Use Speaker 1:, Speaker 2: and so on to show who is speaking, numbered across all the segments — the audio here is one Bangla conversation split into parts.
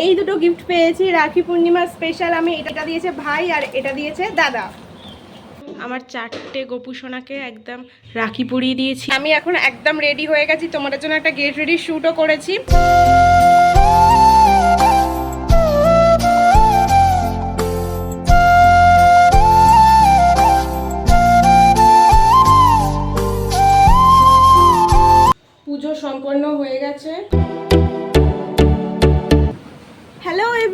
Speaker 1: এই দুটো গিফট পেয়েছি রাখি পূর্ণিমা স্পেশাল আমি এটা দিয়েছে ভাই আর এটা দিয়েছে দাদা। আমার চারটে গোপু সোনাকে একদম রাখি পরিয়ে দিয়েছি। আমি এখন একদম রেডি হয়ে গেছি তোমাদের জন্য একটা গেট রেডি শ্যুটও করেছি।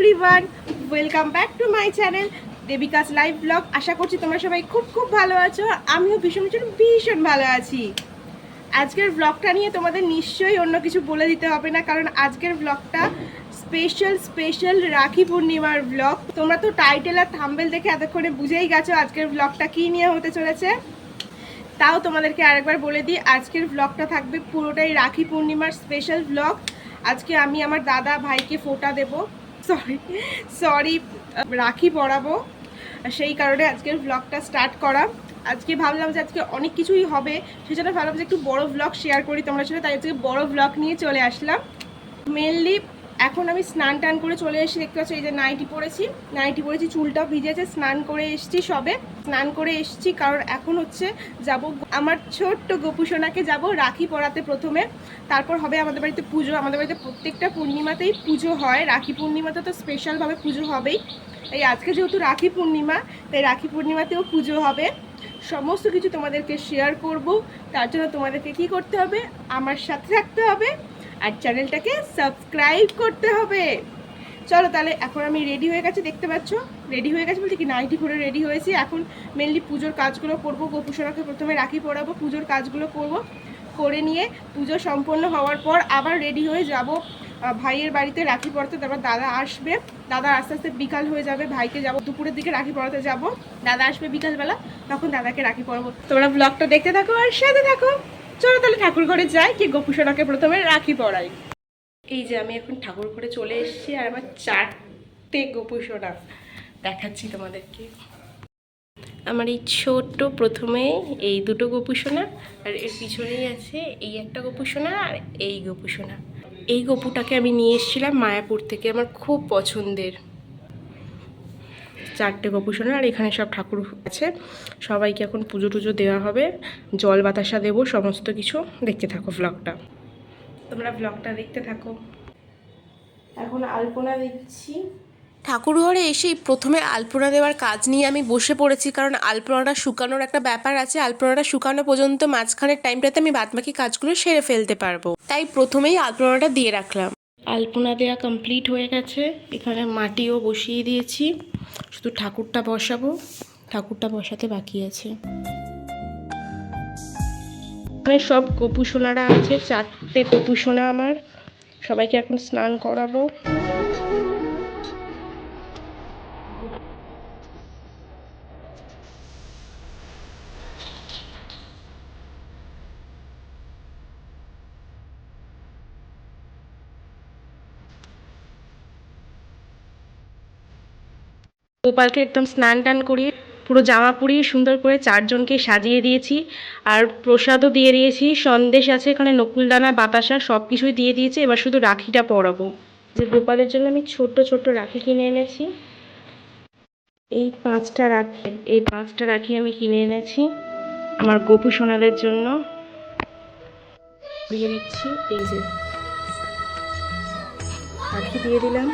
Speaker 1: Everyone welcome back to my channel Debika's live blog আশা করছি তোমরা সবাই খুব খুব ভালো আছো, আমিও ভীষণ ভীষণ ভীষণ ভালো আছি। আজকের ব্লগটা নিয়ে তোমাদের নিশ্চয়ই অন্য কিছু বলে দিতে হবে না, কারণ আজকের ব্লগটা স্পেশাল স্পেশাল রাখি পূর্ণিমার ব্লগ তোমরা তো টাইটেল আর থাম্বেল দেখে এতক্ষণে বুঝেই গেছো আজকের ব্লগটা কী নিয়ে হতে চলেছে। তাও তোমাদেরকে আরেকবার বলে দিই, আজকের ব্লগটা থাকবে পুরোটাই রাখি পূর্ণিমার স্পেশাল ব্লগ আজকে আমি আমার দাদা ভাইকে ফোটা দেব। সরি সরি রাখি পড়াবো সেই কারণে আজকের ব্লগটা স্টার্ট করা আজকে ভাবলাম যে আজকে অনেক কিছুই হবে। সেই জন্য ভাবলাম যে একটু বড়ো ব্লগ শেয়ার করি তোমার সাথে তাই আজকে বড় ব্লগ নিয়ে চলে আসলাম। মেনলি এখন আমি স্নান টান করে চলে এসেছি দেখতে পাচ্ছি, এই যে নাইটি পরেছি নাইটি পরেছি, চুলটাও ভিজেছে, স্নান করে এসেছি সবে। স্নান করে এসেছি, কারণ এখন হচ্ছে যাব আমার ছোট্ট গোপুসোনাকে যাব রাখি পরাতে প্রথমে। তারপর হবে আমাদের বাড়িতে পুজো। আমাদের বাড়িতে প্রত্যেকটা পূর্ণিমাতেই পুজো হয়। রাখি পূর্ণিমাতে তো স্পেশালভাবে পুজো হবেই। এই আজকে যেহেতু রাখি পূর্ণিমা, তাই রাখি পূর্ণিমাতেও পুজো হবে। সমস্ত কিছু তোমাদেরকে শেয়ার করব। তার জন্য তোমাদেরকে কি করতে হবে? আমার সাথে থাকতে হবে। আর চ্যানেলটাকে সাবস্ক্রাইব করতে হবে। চলো তাহলে এখন আমি রেডি হয়ে গেছি, দেখতে পাচ্ছ? রেডি হয়ে গেছে বলছি কি নাইটি পরে রেডি হয়েছি। এখন মেনলি পুজোর কাজগুলো করব, গোপুসোনাকে প্রথমে রাখি পরাবো, পুজোর কাজগুলো করব। করে নিয়ে পুজো সম্পন্ন হওয়ার পর আবার রেডি হয়ে যাব। ভাইয়ের বাড়িতে রাখি পড়াতে তারপর দাদা আসবে। দাদা আস্তে আস্তে বিকাল হয়ে যাবে, ভাইকে যাব। দুপুরের দিকে রাখি পড়াতে যাব। দাদা আসবে বিকালবেলা, তখন দাদাকে রাখি পড়াবো তোমরা ব্লগটা দেখতে থাকো আর সাথে থাকো। চলো তাহলে ঠাকুর ঘরে যাই, কি গোপুসোনাকে প্রথমে রাখি পরাই। এই যে আমি এখন ঠাকুর ঘরে চলে এসেছি আর আমার চারটে গোপুসোনা দেখাচ্ছি তোমাদেরকে। আমার এই ছোট্ট প্রথমে এই দুটো গোপুসোনা আর এর পিছনেই আছে এই একটা গোপুসোনা আর এই গোপুসোনা এই গপুটাকে আমি নিয়ে এসেছিলাম মায়াপুর থেকে, আমার খুব পছন্দের। চারটে গোপুসোনা আর এখানে সব ঠাকুর আছে। সবাইকে এখন পুজো টুজো দেওয়া হবে। জল বাতাসা দেবো, সমস্ত কিছু দেখতে থাকো ব্লগটা তোমরা ব্লগটা দেখতে থাকো। এখন আলপনা দিচ্ছি।
Speaker 2: ঠাকুরঘরে এসেই প্রথমে আলপনা দেওয়ার কাজ নিয়ে আমি বসে পড়েছি, কারণ আলপনাটা শুকানোর একটা ব্যাপার আছে। আলপনাটা শুকানো পর্যন্ত মাঝখানের টাইমটাতে আমি বাদবাকি কাজগুলো সেরে ফেলতে পারব। তাই প্রথমেই আলপনাটা দিয়ে রাখলাম।
Speaker 1: আলপনা দেয়া কমপ্লিট হয়ে গেছে। এখানে মাটিও বসিয়ে দিয়েছি। শুধু ঠাকুরটা বসাবো। ঠাকুরটা বসাতে বাকি আছে। এখানে সব গোপুসোনারা আছে। চারটে গোপুসোনা আমার। সবাইকে এখন স্নান করাবো। গোপালকে একদম স্নান টান করিয়ে পুরো জামা পরিয়ে সুন্দর করে চারজনকে সাজিয়ে দিয়েছি। আর প্রসাদও দিয়ে দিয়েছি। সন্দেশ আছে এখানে, নকুলদানা, বাতাসা সব কিছুই দিয়ে দিয়েছি। এবার শুধু রাখিটা পরাবো। যে গোপালের জন্য আমি ছোট্ট ছোট্ট রাখি কিনে এনেছি। এই পাঁচটা রাখি, এই পাঁচটা রাখি আমি কিনে এনেছি আমার গোপু সোনাদের জন্য। দিয়ে দিচ্ছি, এই যে। রাখি দিয়ে দিলাম।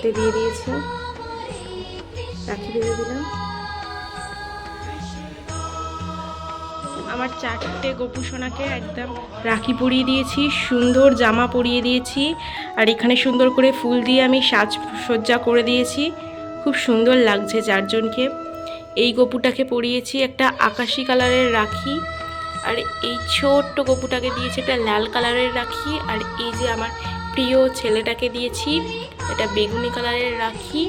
Speaker 1: হাতে দিয়ে দিয়েছি। রাখি দিয়ে দিলাম। আমার চারটে গোপু সোনাকে একদম রাখি পরিয়ে দিয়েছি, সুন্দর জামা পরিয়ে দিয়েছি, আর এখানে সুন্দর করে ফুল দিয়ে আমি সাজসজ্জা করে দিয়েছি। খুব সুন্দর লাগছে চারজনকে। এই গপুটাকে পরিয়েছি একটা আকাশি কালারের রাখি, আর এই ছোট্ট গপুটাকে দিয়েছি একটা লাল কালারের রাখি, আর এই যে আমার প্রিয় ছেলেটাকে দিয়েছি, এটা বেগুনি কালারের রাখি।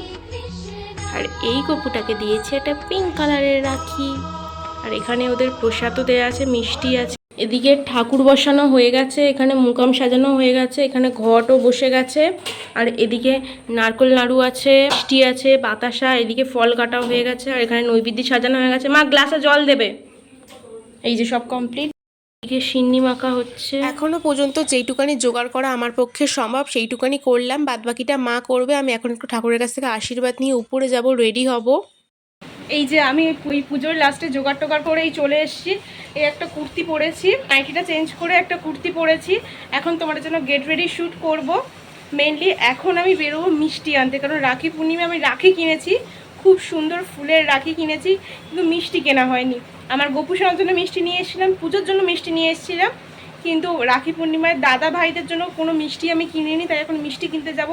Speaker 1: আর এই গপুটাকে দিয়েছি এটা পিঙ্ক কালারের রাখি। আর এখানে ওদের প্রসাদও দেওয়া আছে, মিষ্টি আছে। এদিকে ঠাকুর বসানো হয়ে গেছে, এখানে মুকাম সাজানো হয়ে গেছে, এখানে ঘটও বসে গেছে। আর এদিকে নারকোল নাড়ু আছে, মিষ্টি আছে, বাতাসা, এদিকে ফল কাটাও হয়ে গেছে, আর এখানে নৈবেদ্য সাজানো হয়ে গেছে। মা, গ্লাসে জল দেবে। এই যে সব কমপ্লিট এদিকে সিন্নি মাখা হচ্ছে।
Speaker 2: এখনও পর্যন্ত যেইটুকানি জোগাড় করা আমার পক্ষে সম্ভব সেইটুকানি করলাম। বাদবাকিটা মা করবে আমি এখন একটু ঠাকুরের কাছ থেকে আশীর্বাদ নিয়ে উপরে যাব রেডি হব।
Speaker 1: এই যে আমি ওই পুজোর লাস্টে জোগাড় টোগাড় করেই চলে এসেছি। এই একটা কুর্তি পরেছি নাইটিটা চেঞ্জ করে একটা কুর্তি পরেছি। এখন তোমার জন্য গেট রেডি শ্যুট করব। মেনলি এখন আমি বেরোবো মিষ্টি আনতে কারণ রাখি পূর্ণিমা আমি রাখি কিনেছি। খুব সুন্দর ফুলের রাখি কিনেছি কিন্তু মিষ্টি কেনা হয়নি। আমার গোপুষণার জন্য মিষ্টি নিয়ে এসেছিলাম, পুজোর জন্য মিষ্টি নিয়ে এসেছিলাম, কিন্তু রাখি পূর্ণিমায় দাদা ভাইদের জন্য কোনো মিষ্টি আমি কিনিনি, তাই এখন মিষ্টি কিনতে যাব।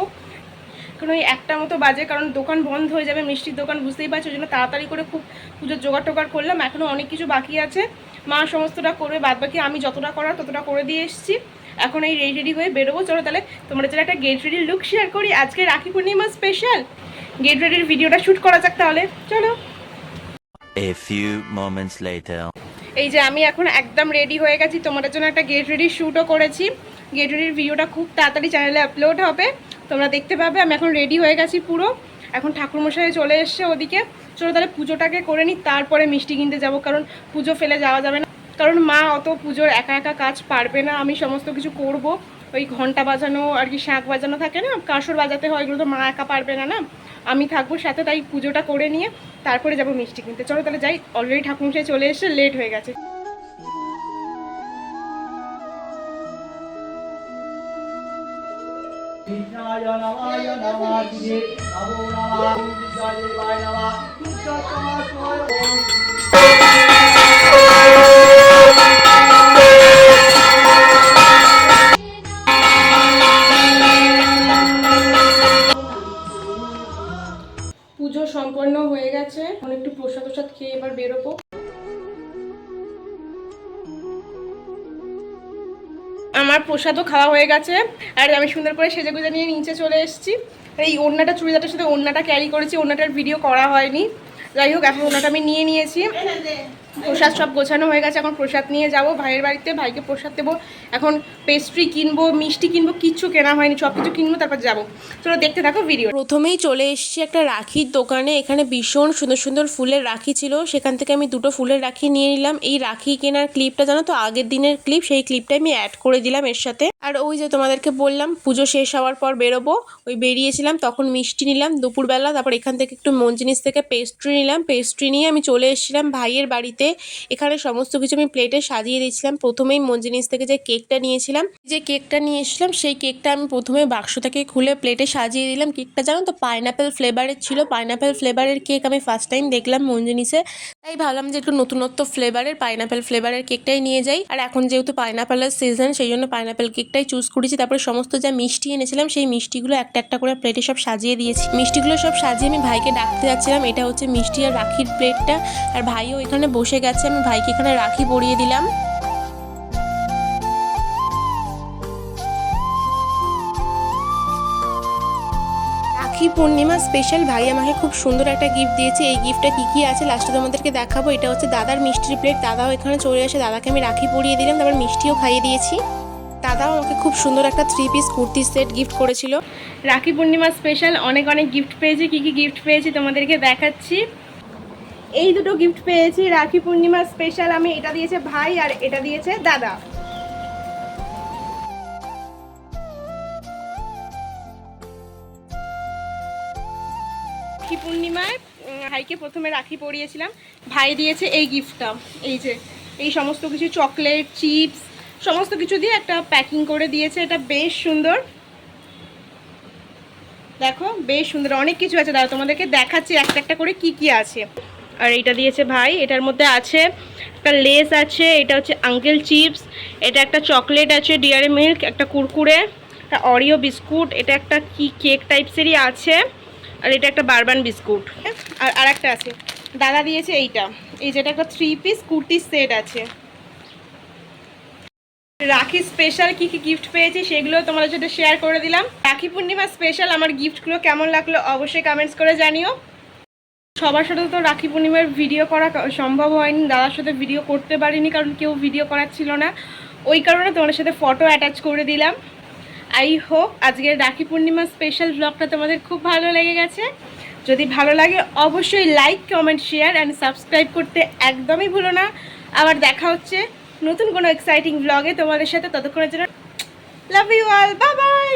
Speaker 1: কারণ ওই একটা মতো বাজে, কারণ দোকান বন্ধ হয়ে যাবে, মিষ্টির দোকান বুঝতেই পারছি, ওই জন্য তাড়াতাড়ি করে খুব পুজোর জোগাড় টোগাড় করলাম এখনও অনেক কিছু বাকি আছে। মা সমস্তটা করবে বাদ বাকি আমি যতটা করার ততটা করে দিয়ে এসেছি। এখন এই রেডি রেডি হয়ে বেরোবো, চলো তাহলে তোমরা যারা একটা গেট রেডির লুক শেয়ার করি, আজকে রাখি পূর্ণিমা স্পেশাল গেট রেডির ভিডিওটা শ্যুট করা যাক তাহলে, চলো।
Speaker 3: A few moments later.
Speaker 1: এই যে আমি এখন একদম রেডি হয়ে গেছি। তোমাদের জন্য একটা গেট রেডির শ্যুটও করেছি। গেট রেডির ভিডিওটা খুব তাড়াতাড়ি চ্যানেলে আপলোড হবে। তোমরা দেখতে পাবে, আমি এখন রেডি হয়ে গেছি পুরো। এখন ঠাকুরমশাই চলে এসছে ওদিকে। চলো তাহলে পুজোটাকে করে নিই, তারপরে মিষ্টি কিনতে যাব, কারণ পুজো ফেলে যাওয়া যাবে না। কারণ মা অত পুজোর একা একা কাজ পারবে না, আমি সমস্ত কিছু করব। ওই ঘণ্টা বাজানো আর কি শাঁখ বাজানো থাকে না, কাঁসর বাজাতে হয় এগুলো তো মা একা পারবে না না? আমি থাকব সাথে তাই পুজোটা করে নিয়ে তারপরে যাব মিষ্টি কিনতে চলো তাহলে যাই অলরেডি ঠাকুরমশাই চলে এসে লেট হয়ে গেছে আমার প্রসাদও খাওয়া হয়ে গেছে। আর আমি সুন্দর করে সেজে গুজে নিয়ে নিচে চলে এসেছি। এই ওড়নাটা, চুড়িদারটার সাথে ওড়নাটা ক্যারি করেছি, ওড়নাটার ভিডিও করা হয়নি। যাই হোক, এখন ওড়নাটা আমি নিয়ে নিয়েছি। প্রসাদ সব গোছানো হয়ে গেছে, এখন প্রসাদ নিয়ে যাব। ভাইয়ের বাড়িতে, ভাইকে প্রসাদ দেবো। এখন পেস্ট্রি কিনবো, মিষ্টি কিনবো, কিচ্ছু কেনা হয়নি সব কিছু কিনবো, তারপর যাব। চলো দেখতে থাকো ভিডিও
Speaker 2: প্রথমেই চলে এসেছি একটা রাখির দোকানে, এখানে ভীষণ সুন্দর সুন্দর ফুলের রাখি ছিল। সেখান থেকে আমি দুটো ফুলের রাখি নিয়ে নিলাম। এই রাখি কেনার ক্লিপটা জানো তো, আগের দিনের ক্লিপ সেই ক্লিপটা আমি অ্যাড করে দিলাম এর সাথে। আর ওই যে তোমাদেরকে বললাম, পুজো শেষ হওয়ার পর বেরোবো। ওই বেরিয়েছিলাম, তখন মিষ্টি নিলাম দুপুরবেলা, তারপর এখান থেকে একটু মন জিনিস থেকে পেস্ট্রি নিলাম। পেস্ট্রি নিয়ে আমি চলে এসেছিলাম ভাইয়ের বাড়িতে। এখানে সমস্ত কিছু আমি প্লেটে সাজিয়ে দিয়েছিলাম। প্রথমেই মন জিনিস থেকে যে কেকটা নিয়েছিলাম, যে কেকটা নিয়ে এসেছিলাম, সেই কেকটা আমি প্রথমে বাক্স থেকে খুলে প্লেটে সাজিয়ে দিলাম। কেকটা জানো তো পাইনাপেল ফ্লেভারের ছিল। পাইনাপেল ফ্লেভারের কেক আমি ফার্স্ট টাইম দেখলাম মন জিনিসে তাই ভাবলাম যে একটু নতুনত্ব ফ্লেভারের পাইনাপেল ফ্লেভারের কেকটাই নিয়ে যাই। আর এখন যেহেতু পাইনাপেলের সিজন সেই জন্য পাইনাপেল কেকটাই চুজ করেছি। তারপরে সমস্ত যা মিষ্টি এনেছিলাম, সেই মিষ্টিগুলো একটা একটা করে প্লেটে সব সাজিয়ে দিয়েছি। মিষ্টিগুলো সব সাজিয়ে আমি ভাইকে ডাকতে যাচ্ছিলাম। এটা হচ্ছে মিষ্টি আর রাখির প্লেটটা আর ভাইও এখানে বসে গেছে, আমি ভাইকে এখানে রাখি পরিয়ে দিলাম। রাখি পূর্ণিমা স্পেশাল ভাই আমাকে খুব সুন্দর একটা গিফট দিয়েছে। এই গিফটটা কি কি আছে লাস্টে তোমাদেরকে দেখাবো। এটা হচ্ছে দাদার মিষ্টির প্লেট দাদাও এখানে চলে আসে, দাদাকে আমি রাখি পরিয়ে দিলাম, তারপর মিষ্টিও খাইয়ে দিয়েছি। দাদাও আমাকে খুব সুন্দর একটা three piece kurti set gift করেছিল।
Speaker 1: রাখি পূর্ণিমা স্পেশাল অনেক অনেক গিফট পেয়েছি। কি কি গিফট পেয়েছি তোমাদেরকে দেখাচ্ছি। এই দুটো গিফট পেয়েছি, রাখি পূর্ণিমা স্পেশাল আমি, এটা দিয়েছে ভাই আর এটা দিয়েছে দাদা। রাখি পূর্ণিমায় ভাইকে প্রথমে রাখি পরিয়েছিলাম। ভাই দিয়েছে এই গিফটটা এই যে, এই সমস্ত কিছু চকলেট চিপস সমস্ত কিছু দিয়ে একটা প্যাকিং করে দিয়েছে, এটা বেশ সুন্দর। দেখো, বেশ সুন্দর, অনেক কিছু আছে। দাদা, তোমাদেরকে দেখাচ্ছি, একটা একটা করে কি কি আছে। আর এটা দিয়েছে ভাই, এটার মধ্যে আছে একটা লেস আছে, এটা হচ্ছে আঙ্কেল চিপস, এটা একটা চকলেট আছে, ডিয়ারি মিল্ক, একটা কুরকুরে, একটা অরিও বিস্কুট, এটা একটা কি কেক টাইপসেরই আছে, আর এটা একটা বারবান বিস্কুট। আর আর একটা আছে, দাদা দিয়েছে এইটা, এই যেটা একটা থ্রি পিস কুর্তি সেট আছে। রাখি স্পেশাল কি কি গিফট পেয়েছি সেগুলো তোমাদের সাথে শেয়ার করে দিলাম। রাখি পূর্ণিমা স্পেশাল আমার গিফটগুলো কেমন লাগল অবশ্যই কমেন্টস করে জানিও। সবার সাথে তো রাখি পূর্ণিমার ভিডিও করা সম্ভব হয়নি, দাদার সাথে ভিডিও করতে পারিনি কারণ কেউ ভিডিও করার ছিল না। ওই কারণে তোমাদের সাথে ফটো অ্যাটাচ করে দিলাম। আই হোপ আজকের রাখি পূর্ণিমা স্পেশাল ব্লগটা তোমাদের খুব ভালো লেগে গেছে। যদি ভালো লাগে, অবশ্যই like comment share and subscribe করতে একদমই ভুলো না। আবার দেখা হচ্ছে নতুন কোনো এক্সাইটিং ব্লগে তোমাদের সাথে। ততক্ষণের জন্য love you all bye bye